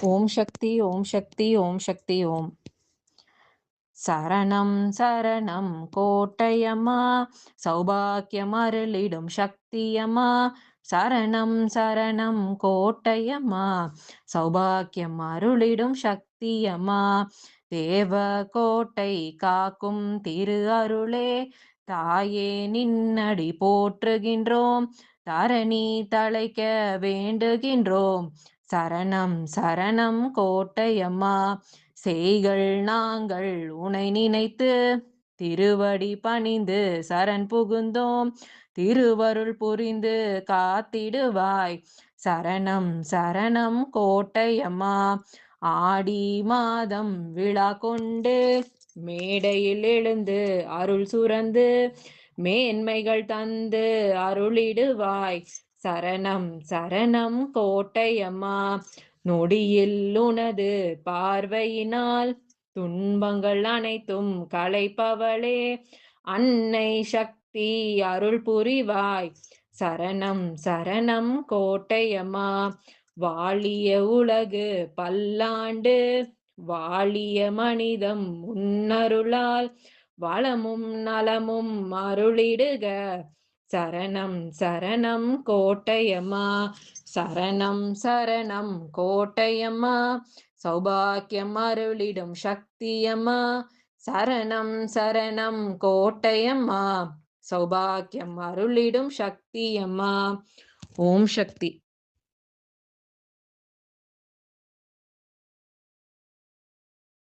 ஓம் சக்தி ஓம் சக்தி ஓம் சக்தி ஓம். சரணம் சரணம் கோட்டையம்மா. சௌபாக்கியம் அருளிடும் சக்தியம்மா. சரணம் சரணம் கோட்டையம்மா. சௌபாக்கியம் அருளிடும் சக்தியம்மா. தேவ கோட்டை காக்கும் திரு அருளே. தாயே நின்னடி போற்றுகின்றோம். தரணி தலைக்க வேண்டுகின்றோம். சரணம் சரணம் கோட்டையம்மா செய்கள் நாங்கள் உனை நினைத்து. திருவடி பணிந்து சரண் புகுந்தோம் திருவருள் புரிந்து காத்திடுவாய். சரணம் சரணம் கோட்டையம்மா ஆடி மாதம் விழா கொண்டு மேடையில் எழுந்து அருள் சுரந்து மேன்மைகள் தந்து அருளிடுவாய். சரணம் சரணம் கோட்டையம்மா. நொடியில் உனது பார்வையினால் துன்பங்கள் அனைத்தும் களைப்பவளே. அன்னை சக்தி அருள் புரிவாய். சரணம் சரணம் கோட்டையம்மா. வாழிய உலகு பல்லாண்டு வாழிய மனிதம் முன்னருளால் வளமும் நலமும் அருளிடுக. சரணம் சரணம் கோட்டையம்மா. சரணம் சரணம் கோட்டையம்மா. சௌபாக்கியம் அருளிடும் சக்தியம்மா. சரணம் சரணம் கோட்டையம்மா. சௌபாக்கியம் அருளிடும் சக்தியம்மா. ஓம் சக்தி.